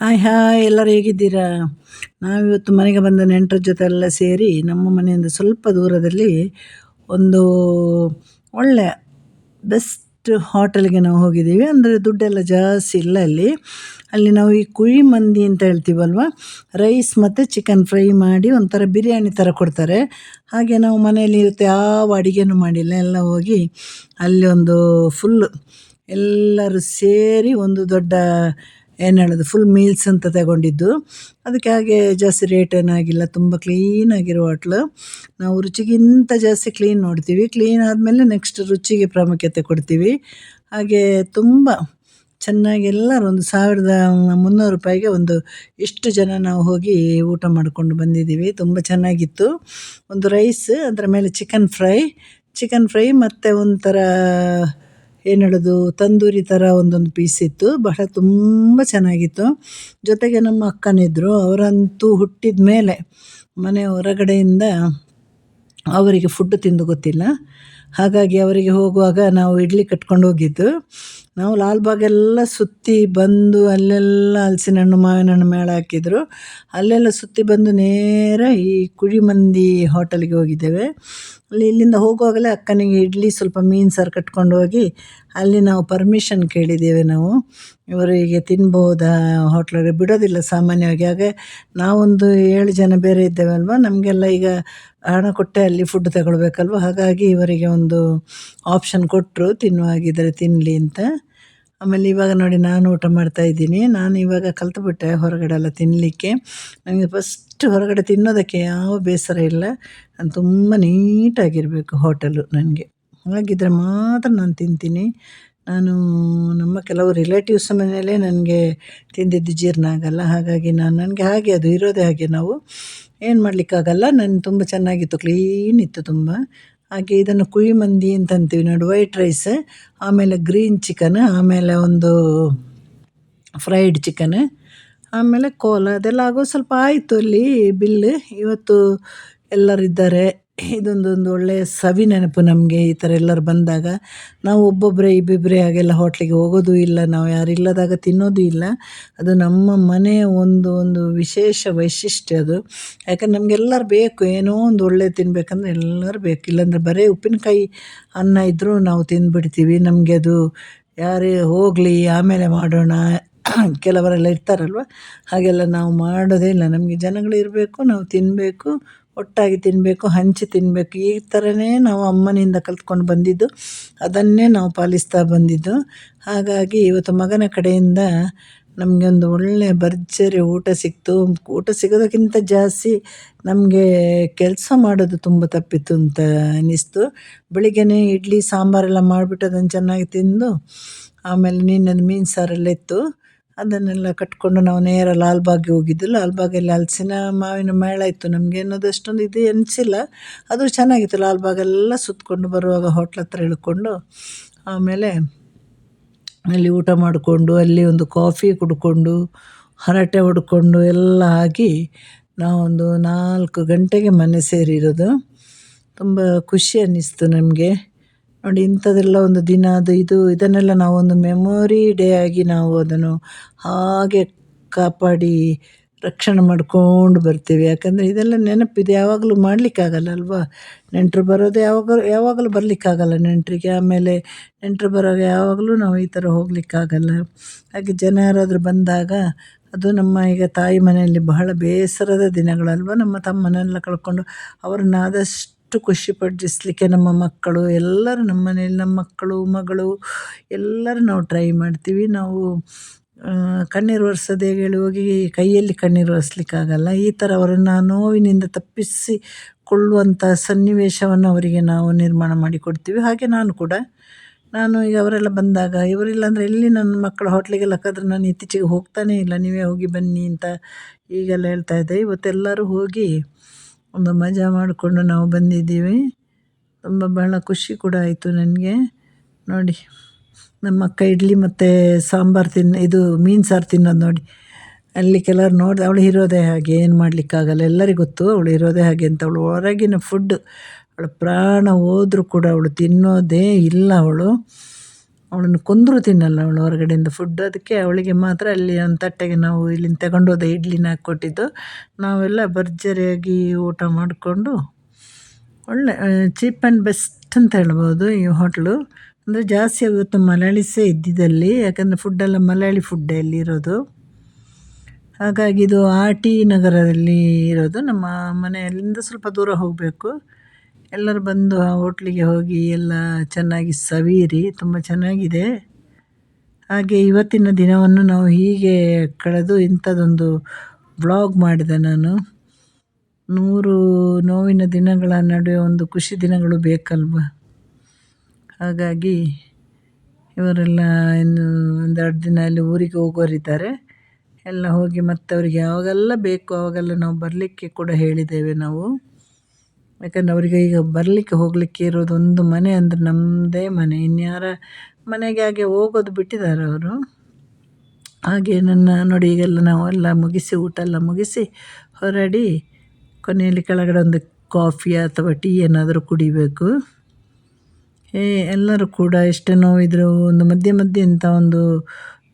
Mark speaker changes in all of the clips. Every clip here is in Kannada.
Speaker 1: ಹಾಯ್ ಹಾಯ್, ಎಲ್ಲರೂ ಹೇಗಿದ್ದೀರಾ? ನಾವಿವತ್ತು ಮನೆಗೆ ಬಂದ ನೆಂಟರ ಜೊತೆ ಎಲ್ಲ ಸೇರಿ ನಮ್ಮ ಮನೆಯಿಂದ ಸ್ವಲ್ಪ ದೂರದಲ್ಲಿ ಒಂದು ಒಳ್ಳೆ ಬೆಸ್ಟ್ ಹೋಟೆಲ್ಗೆ ನಾವು ಹೋಗಿದ್ದೀವಿ. ಅಂದರೆ ದುಡ್ಡೆಲ್ಲ ಜಾಸ್ತಿ ಇಲ್ಲ ಅಲ್ಲಿ. ಅಲ್ಲಿ ನಾವು ಈ ಕುಯಿ ಮಂದಿ ಅಂತ ಹೇಳ್ತೀವಲ್ವ? ರೈಸ್ ಮತ್ತು ಚಿಕನ್ ಫ್ರೈ ಮಾಡಿ ಒಂಥರ ಬಿರಿಯಾನಿ ಥರ ಕೊಡ್ತಾರೆ. ಹಾಗೆ ನಾವು ಮನೆಯಲ್ಲಿ ಇವತ್ತು ಯಾವ ಅಡುಗೆನೂ ಮಾಡಿಲ್ಲ. ಎಲ್ಲ ಹೋಗಿ ಅಲ್ಲಿ ಒಂದು ಫುಲ್ಲು ಎಲ್ಲರೂ ಸೇರಿ ಒಂದು ದೊಡ್ಡ ಏನು ಹೇಳೋದು ಫುಲ್ ಮೀಲ್ಸ್ ಅಂತ ತಗೊಂಡಿದ್ದು. ಅದಕ್ಕೆ ಹಾಗೆ ಜಾಸ್ತಿ ರೇಟ್ ಏನಾಗಿಲ್ಲ ತುಂಬ ಕ್ಲೀನಾಗಿರೋ ಹೋಟ್ಲು ನಾವು ರುಚಿಗಿಂತ ಜಾಸ್ತಿ ಕ್ಲೀನ್ ನೋಡ್ತೀವಿ. ಕ್ಲೀನ್ ಆದಮೇಲೆ ನೆಕ್ಸ್ಟ್ ರುಚಿಗೆ ಪ್ರಾಮುಖ್ಯತೆ ಕೊಡ್ತೀವಿ. ಹಾಗೆ ತುಂಬ ಚೆನ್ನಾಗಿ ಎಲ್ಲರೂ ಒಂದು ಸಾವಿರದ ಮುನ್ನೂರು ರೂಪಾಯಿಗೆ ಒಂದು ಇಷ್ಟು ಜನ ನಾವು ಹೋಗಿ ಊಟ ಮಾಡಿಕೊಂಡು ಬಂದಿದ್ದೀವಿ. ತುಂಬ ಚೆನ್ನಾಗಿತ್ತು. ಒಂದು ರೈಸ್ ಅದರ ಮೇಲೆ ಚಿಕನ್ ಫ್ರೈ ಚಿಕನ್ ಫ್ರೈ ಮತ್ತು ಒಂಥರ ಏನು ಹೇಳೋದು, ತಂದೂರಿ ಥರ ಒಂದೊಂದು ಪೀಸ್ ಇತ್ತು. ಬಹಳ ತುಂಬ ಚೆನ್ನಾಗಿತ್ತು. ಜೊತೆಗೆ ನಮ್ಮ ಅಕ್ಕನಿದ್ದರು ಅವರಂತೂ ಹುಟ್ಟಿದ ಮೇಲೆ ಮನೆ ಹೊರಗಡೆಯಿಂದ ಅವರಿಗೆ ಫುಡ್ ತಿಂದು ಗೊತ್ತಿಲ್ಲ. ಹಾಗಾಗಿ ಅವರಿಗೆ ಹೋಗುವಾಗ ನಾವು ಇಡ್ಲಿ ಕಟ್ಕೊಂಡು ಹೋಗಿದ್ದು. ನಾವು ಲಾಲ್ಬಾಗೆಲ್ಲ ಸುತ್ತಿ ಬಂದು ಅಲ್ಲೆಲ್ಲ ಹಲಸಿನ ಹಣ್ಣು ಮಾವಿನ ಹಣ್ಣು ಮೇಳ ಹಾಕಿದ್ರು. ಅಲ್ಲೆಲ್ಲ ಸುತ್ತಿ ಬಂದು ನೇರ ಈ ಕುಳಿಮಂದಿ ಹೋಟೆಲ್ಗೆ ಹೋಗಿದ್ದೇವೆ. ಅಲ್ಲಿ ಇಲ್ಲಿಂದ ಹೋಗುವಾಗಲೇ ಅಕ್ಕನಿಗೆ ಇಡ್ಲಿ ಸ್ವಲ್ಪ ಮೀನು ಸಾರು ಕಟ್ಕೊಂಡು ಹೋಗಿ ಅಲ್ಲಿ ನಾವು ಪರ್ಮಿಷನ್ ಕೇಳಿದ್ದೇವೆ ನಾವು. ಇವರಿಗೆ ತಿನ್ಬೋದಾ ಹೋಟ್ಲಲ್ಲಿ ಬಿಡೋದಿಲ್ಲ ಸಾಮಾನ್ಯವಾಗಿ. ಹಾಗೆ ನಾವೊಂದು ಏಳು ಜನ ಬೇರೆ ಇದ್ದೇವಲ್ವ, ನಮಗೆಲ್ಲ ಈಗ ಹಣ ಕೊಟ್ಟೆ ಅಲ್ಲಿ ಫುಡ್ ತಗೊಳ್ಬೇಕಲ್ವ? ಹಾಗಾಗಿ ಇವರಿಗೆ ಒಂದು ಆಪ್ಷನ್ ಕೊಟ್ಟರು ತಿನ್ನುವಾಗಿದ್ದರೆ ತಿನ್ನಲಿ ಅಂತ. ಆಮೇಲೆ ಇವಾಗ ನೋಡಿ ನಾನು ಊಟ ಮಾಡ್ತಾ ಇದ್ದೀನಿ. ನಾನು ಇವಾಗ ಕಲ್ತುಬಿಟ್ಟೆ ಹೊರಗಡೆ ಎಲ್ಲ ತಿನ್ನಲಿಕ್ಕೆ ನನಗೆ ಫಸ್ಟ್ ಹೊರಗಡೆ ತಿನ್ನೋದಕ್ಕೆ ಯಾವ ಬೇಸರ ಇಲ್ಲ. ನಾನು ತುಂಬ ನೀಟಾಗಿರಬೇಕು ಹೋಟೆಲು ನನಗೆ. ಹಾಗಿದ್ದರೆ ಮಾತ್ರ ನಾನು ತಿಂತೀನಿ. ನಾನು ನಮ್ಮ ಕೆಲವು ರಿಲೇಟಿವ್ಸ್ ಮನೆಯಲ್ಲೇ ನನಗೆ ತಿಂದಿದ್ದು ಜೀರ್ಣ ಆಗಲ್ಲ. ಹಾಗಾಗಿ ನಾನು ನನಗೆ ಹಾಗೆ ಅದು ಇರೋದೇ ಹಾಗೆ ನಾವು ಏನು ಮಾಡಲಿಕ್ಕಾಗಲ್ಲ. ನಾನು ತುಂಬ ಚೆನ್ನಾಗಿತ್ತು ಕ್ಲೀನ್ ಇತ್ತು ತುಂಬ. ಹಾಗೆ ಇದನ್ನು ಕುಯಿ ಮಂದಿ ಅಂತ ಅಂತೀವಿ ನೋಡಿ ವೈಟ್ ರೈಸ್ ಆಮೇಲೆ ಗ್ರೀನ್ ಚಿಕನ್ ಆಮೇಲೆ ಒಂದು ಫ್ರೈಡ್ ಚಿಕನ್ ಆಮೇಲೆ ಕೋಲ, ಅದೆಲ್ಲ ಆಗೋ ಸ್ವಲ್ಪ ಆಯಿತು ಅಲ್ಲಿ ಬಿಲ್. ಇವತ್ತು ಎಲ್ಲರಿದ್ದಾರೆ. ಇದೊಂದು ಒಂದು ಒಳ್ಳೆಯ ಸವಿ ನೆನಪು ನಮಗೆ ಈ ಥರ ಎಲ್ಲರು ಬಂದಾಗ. ನಾವು ಒಬ್ಬೊಬ್ಬರೇ ಇಬ್ಬಿಬ್ಬರೇ ಹಾಗೆಲ್ಲ ಹೋಟ್ಲಿಗೆ ಹೋಗೋದು ಇಲ್ಲ, ನಾವು ಯಾರು ಇಲ್ಲದಾಗ ತಿನ್ನೋದು ಇಲ್ಲ. ಅದು ನಮ್ಮ ಮನೆಯ ಒಂದು ಒಂದು ವಿಶೇಷ ವೈಶಿಷ್ಟ್ಯ ಅದು. ಯಾಕಂದ್ರೆ ನಮಗೆಲ್ಲರು ಬೇಕು, ಏನೋ ಒಂದು ಒಳ್ಳೆಯ ತಿನ್ನಬೇಕಂದ್ರೆ ಎಲ್ಲರೂ ಬೇಕು. ಇಲ್ಲಾಂದರೆ ಬರೀ ಉಪ್ಪಿನಕಾಯಿ ಅನ್ನ ಇದ್ದರೂ ನಾವು ತಿಂದುಬಿಡ್ತೀವಿ. ನಮಗೆ ಅದು ಯಾರೇ ಹೋಗಲಿ, ಆಮೇಲೆ ಮಾಡೋಣ. ಕೆಲವರೆಲ್ಲ ಇರ್ತಾರಲ್ವ? ಹಾಗೆಲ್ಲ ನಾವು ಮಾಡೋದೇ ಇಲ್ಲ. ನಮಗೆ ಜನಗಳು ಇರಬೇಕು, ನಾವು ತಿನ್ನಬೇಕು ಒಟ್ಟಾಗಿ ತಿನ್ನಬೇಕು ಹಂಚಿ ತಿನ್ನಬೇಕು ಈ ಥರನೇ ನಾವು ಅಮ್ಮನಿಂದ ಕಲ್ತ್ಕೊಂಡು ಬಂದಿದ್ದು, ಅದನ್ನೇ ನಾವು ಪಾಲಿಸ್ತಾ ಬಂದಿದ್ದು. ಹಾಗಾಗಿ ಇವತ್ತು ಮಗನ ಕಡೆಯಿಂದ ನಮಗೆ ಒಂದು ಒಳ್ಳೆಯ ಭರ್ಜರಿ ಊಟ ಸಿಕ್ತು. ಊಟ ಸಿಗೋದಕ್ಕಿಂತ ಜಾಸ್ತಿ ನಮಗೆ ಕೆಲಸ ಮಾಡೋದು ತುಂಬ ತಪ್ಪಿತ್ತು ಅಂತ ಅನ್ನಿಸ್ತು ಬೆಳಿಗ್ಗೆನೇ ಇಡ್ಲಿ, ಸಾಂಬಾರೆಲ್ಲ ಮಾಡಿಬಿಟ್ಟು ಅದನ್ನು ಚೆನ್ನಾಗಿ ತಿಂದು, ಆಮೇಲೆ ನಿನ್ನದು ಮೀನು ಸಾರೆಲ್ಲ ಇತ್ತು. ಅದನ್ನೆಲ್ಲ ಕಟ್ಕೊಂಡು ನಾವು ನೇರ ಲಾಲ್ಬಾಗ್ಗೆ ಹೋಗಿದ್ದು ಲಾಲ್ಬಾಗಲ್ಲಿ ಹಲ್ಸಿನ ಮಾವಿನ ಮೇಳ ಇತ್ತು. ನಮಗೆ ಅನ್ನೋದು ಅಷ್ಟೊಂದು ಇದು ಎನಿಸಿಲ್ಲ ಅದು ಚೆನ್ನಾಗಿತ್ತು. ಲಾಲ್ಬಾಗೆಲ್ಲ ಸುತ್ತಕೊಂಡು ಬರುವಾಗ ಹೋಟ್ಲ್ ಹತ್ರ ಇಳ್ಕೊಂಡು ಆಮೇಲೆ ಅಲ್ಲಿ ಊಟ ಮಾಡಿಕೊಂಡು, ಅಲ್ಲಿ ಒಂದು ಕಾಫಿ ಕುಡ್ಕೊಂಡು, ಹರಟೆ ಹೊಡ್ಕೊಂಡು ಎಲ್ಲ ಆಗಿ ನಾವೊಂದು ನಾಲ್ಕು ಗಂಟೆಗೆ ಮನೆ ಸೇರಿರೋದು. ತುಂಬ ಖುಷಿ ಅನ್ನಿಸ್ತು ನಮಗೆ. ನೋಡಿ ಇಂಥದ್ದೆಲ್ಲ ಒಂದು ದಿನ, ಅದು ಇದು, ಇದನ್ನೆಲ್ಲ ನಾವೊಂದು ಮೆಮೊರಿ ಡೇ ಆಗಿ ನಾವು ಅದನ್ನು ಹಾಗೆ ಕಾಪಾಡಿ ರಕ್ಷಣೆ ಮಾಡ್ಕೊಂಡು ಬರ್ತೀವಿ. ಯಾಕಂದರೆ ಇದೆಲ್ಲ ನೆನಪಿದೆ, ಯಾವಾಗಲೂ ಮಾಡಲಿಕ್ಕಾಗಲ್ಲ ಅಲ್ವಾ? ನೆಂಟರು ಬರೋದು ಯಾವಾಗ, ಯಾವಾಗಲೂ ಬರಲಿಕ್ಕಾಗಲ್ಲ ನೆಂಟರಿಗೆ. ಆಮೇಲೆ ನೆಂಟರು ಬರೋವಾಗ ಯಾವಾಗಲೂ ನಾವು ಈ ಥರ ಹೋಗಲಿಕ್ಕಾಗಲ್ಲ. ಹಾಗೆ ಜನ ಯಾರಾದರೂ ಬಂದಾಗ, ಅದು ನಮ್ಮ ಈಗ ತಾಯಿ ಮನೆಯಲ್ಲಿ ಬಹಳ ಬೇಸರದ ದಿನಗಳಲ್ವ? ನಮ್ಮ ತಮ್ಮನೆಲ್ಲ ಕಳ್ಕೊಂಡು ಅವ್ರನ್ನ ಆದಷ್ಟು ಅಷ್ಟು ಖುಷಿಪಡಿಸ್ಲಿಕ್ಕೆ ನಮ್ಮ ಮಕ್ಕಳು, ಎಲ್ಲರೂ ನಮ್ಮ ಮನೇಲಿ ನಮ್ಮ ಮಕ್ಕಳು, ಮಗಳು, ಎಲ್ಲರೂ ನಾವು ಟ್ರೈ ಮಾಡ್ತೀವಿ. ನಾವು ಕಣ್ಣೀರು ಒರೆಸೋದು ಹೇಳಿ ಹೋಗಿ ಕೈಯಲ್ಲಿ ಕಣ್ಣೀರು ಒರೆಸ್ಲಿಕ್ಕಾಗಲ್ಲ. ಈ ಥರ ಅವರನ್ನು ನೋವಿನಿಂದ ತಪ್ಪಿಸಿಕೊಳ್ಳುವಂಥ ಸನ್ನಿವೇಶವನ್ನು ಅವರಿಗೆ ನಾವು ನಿರ್ಮಾಣ ಮಾಡಿಕೊಡ್ತೀವಿ. ಹಾಗೆ ನಾನು ಕೂಡ, ನಾನು ಈಗ ಅವರೆಲ್ಲ ಬಂದಾಗ ಇವರಿಲ್ಲ ಅಂದರೆ ಎಲ್ಲಿ ನನ್ನ ಮಕ್ಕಳು ಹೋಟ್ಲಿಗೆಲ್ಲ ಕದ್ರೆ ನಾನು ಇತ್ತೀಚೆಗೆ ಹೋಗ್ತಾನೇ ಇಲ್ಲ. ನೀವೇ ಹೋಗಿ ಬನ್ನಿ ಅಂತ ಈಗೆಲ್ಲ ಹೇಳ್ತಾ ಇದ್ದೆ. ಇವತ್ತೆಲ್ಲರೂ ಹೋಗಿ ಒಂದು ಮಜಾ ಮಾಡಿಕೊಂಡು ನಾವು ಬಂದಿದ್ದೀವಿ. ತುಂಬ ಬಹಳ ಖುಷಿ ಕೂಡ ಆಯಿತು ನನಗೆ. ನೋಡಿ, ನಮ್ಮ ಅಕ್ಕ ಇಡ್ಲಿ ಮತ್ತು ಸಾಂಬಾರು ತಿನ್ನ ಇದು ಮೀನು ಸಾರು ತಿನ್ನೋದು ನೋಡಿ. ಅಲ್ಲಿ ಕೆಲವ್ರು ನೋಡಿದೆ, ಅವಳು ಇರೋದೇ ಹಾಗೆ, ಏನು ಮಾಡಲಿಕ್ಕಾಗಲ್ಲ ಎಲ್ಲರಿಗೂ ಗೊತ್ತು, ಅವಳು ಇರೋದೇ ಹಾಗೆ ಅಂತ. ಅವಳು ಹೊರಗಿನ ಫುಡ್ ಅವಳು ಪ್ರಾಣ ಹೋದರೂ ಕೂಡ ಅವಳು ತಿನ್ನೋದೇ ಇಲ್ಲ ಅವಳು. ಅವಳನ್ನು ಕೊಂದರೂ ತಿನ್ನಲ್ಲ ಅವಳು ಹೊರಗಡೆಯಿಂದ ಫುಡ್ ಅದಕ್ಕೆ ಅವಳಿಗೆ ಮಾತ್ರ ಅಲ್ಲಿ ಒಂದು ತಟ್ಟೆಗೆ ನಾವು ಇಲ್ಲಿಂದ ತಗೊಂಡೋದ ಇಡ್ಲಿನ ಹಾಕ್ಕೊಟ್ಟಿದ್ದು. ನಾವೆಲ್ಲ ಭರ್ಜರಿಯಾಗಿ ಊಟ ಮಾಡಿಕೊಂಡು ಒಳ್ಳೆ ಚೀಪ್ ಆ್ಯಂಡ್ ಬೆಸ್ಟ್ ಅಂತ ಹೇಳ್ಬೋದು ಈ ಹೋಟ್ಲು. ಅಂದರೆ ಜಾಸ್ತಿ ಇವತ್ತು ಮಲಯಾಳಿಸೇ ಇದ್ದಿದ್ದಲ್ಲಿ, ಯಾಕಂದರೆ ಫುಡ್ಡೆಲ್ಲ ಮಲಯಾಳಿ ಫುಡ್ಡೇ ಅಲ್ಲಿ ಇರೋದು. ಹಾಗಾಗಿ ಇದು ಆರ್ ಟಿ ನಗರದಲ್ಲಿ ಇರೋದು. ನಮ್ಮ ಮನೆಯಲ್ಲಿಂದ ಸ್ವಲ್ಪ ದೂರ ಹೋಗಬೇಕು. ಎಲ್ಲರೂ ಬಂದು ಆ ಹೋಟ್ಲಿಗೆ ಹೋಗಿ ಎಲ್ಲ ಚೆನ್ನಾಗಿ ಸವಿಯಿರಿ, ತುಂಬ ಚೆನ್ನಾಗಿದೆ. ಹಾಗೆ ಇವತ್ತಿನ ದಿನವನ್ನು ನಾವು ಹೀಗೆ ಕಳೆದು ಇಂಥದ್ದೊಂದು ವ್ಲಾಗ್ ಮಾಡಿದೆ ನಾನು. ನೂರು ನೋವಿನ ದಿನಗಳ ನಡುವೆ ಒಂದು ಖುಷಿ ದಿನಗಳು ಬೇಕಲ್ವ? ಹಾಗಾಗಿ ಇವರೆಲ್ಲ ಇನ್ನು ಒಂದೆರಡು ದಿನ ಅಲ್ಲಿ ಊರಿಗೆ ಹೋಗೋರಿದ್ದಾರೆ ಎಲ್ಲ ಹೋಗಿ ಮತ್ತೆ ಅವರಿಗೆ ಯಾವಾಗೆಲ್ಲ ಬೇಕು ಆವಾಗೆಲ್ಲ ನಾವು ಬರಲಿಕ್ಕೆ ಕೂಡ ಹೇಳಿದ್ದೇವೆ ನಾವು. ಯಾಕಂದರೆ ಅವರಿಗೆ ಈಗ ಬರಲಿಕ್ಕೆ ಹೋಗಲಿಕ್ಕೆ ಇರೋದು ಒಂದು ಮನೆ ಅಂದರೆ ನಮ್ಮದೇ ಮನೆ. ಇನ್ಯಾರ ಮನೆಗೆ ಹಾಗೆ ಹೋಗೋದು ಬಿಟ್ಟಿದ್ದಾರೆ ಅವರು. ಹಾಗೆ ನನ್ನ ನೋಡಿ ಈಗೆಲ್ಲ ನಾವು ಎಲ್ಲ ಮುಗಿಸಿ, ಊಟ ಎಲ್ಲ ಮುಗಿಸಿ ಹೊರಡಿ ಕೊನೆಯಲ್ಲಿ ಕೆಳಗಡೆ ಒಂದು ಕಾಫಿ ಅಥವಾ ಟೀ ಏನಾದರೂ ಕುಡಿಬೇಕು. ಏ ಎಲ್ಲರೂ ಕೂಡ ಎಷ್ಟೇ ನೋವಿದ್ರು ಒಂದು ಮಧ್ಯೆ ಮಧ್ಯೆ ಇಂಥ ಒಂದು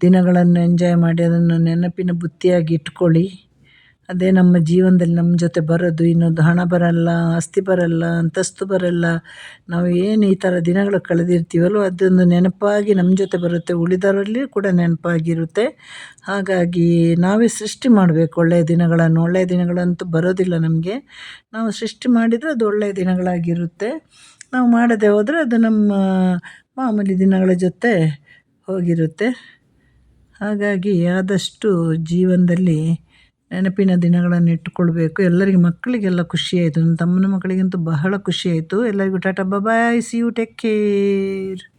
Speaker 1: ದಿನಗಳನ್ನು ಎಂಜಾಯ್ ಮಾಡಿ, ಅದನ್ನು ನೆನಪಿನ ಬುತ್ತಿಯಾಗಿ ಇಟ್ಕೊಳ್ಳಿ. ಅದೇ ನಮ್ಮ ಜೀವನದಲ್ಲಿ ನಮ್ಮ ಜೊತೆ ಬರೋದು, ಇನ್ನೊಂದು ಹಣ ಬರಲ್ಲ, ಆಸ್ತಿ ಬರಲ್ಲ, ಅಂತಸ್ತು ಬರಲ್ಲ, ನಾವು ಏನು ಈ ಥರ ದಿನಗಳು ಕಳೆದಿರ್ತೀವಲ್ವ, ಅದೊಂದು ನೆನಪಾಗಿ ನಮ್ಮ ಜೊತೆ ಬರುತ್ತೆ, ಉಳಿದವರಲ್ಲಿ ಕೂಡ ನೆನಪಾಗಿರುತ್ತೆ. ಹಾಗಾಗಿ ನಾವೇ ಸೃಷ್ಟಿ ಮಾಡಬೇಕು, ಒಳ್ಳೆಯ ದಿನಗಳನ್ನು. ಒಳ್ಳೆಯ ದಿನಗಳಂತೂ ಬರೋದಿಲ್ಲ ನಮಗೆ. ನಾವು ಸೃಷ್ಟಿ ಮಾಡಿದರೆ ಅದು ಒಳ್ಳೆಯ ದಿನಗಳಾಗಿರುತ್ತೆ. ನಾವು ಮಾಡದೆ ಹೋದರೆ ಅದು ನಮ್ಮ ಮಾಮೂಲಿ ದಿನಗಳ ಜೊತೆ ಹೋಗಿರುತ್ತೆ. ಹಾಗಾಗಿ ಆದಷ್ಟು ಜೀವನದಲ್ಲಿ ನೆನಪಿನ ದಿನಗಳನ್ನು ಇಟ್ಟುಕೊಳ್ಬೇಕು. ಎಲ್ಲರಿಗೆ ಮಕ್ಕಳಿಗೆಲ್ಲ ಖುಷಿಯಾಯಿತು. ನನ್ನ ತಮ್ಮನ ಮಕ್ಕಳಿಗಂತೂ ಬಹಳ ಖುಷಿಯಾಯಿತು. ಎಲ್ಲರಿಗೂ tata bye see you take care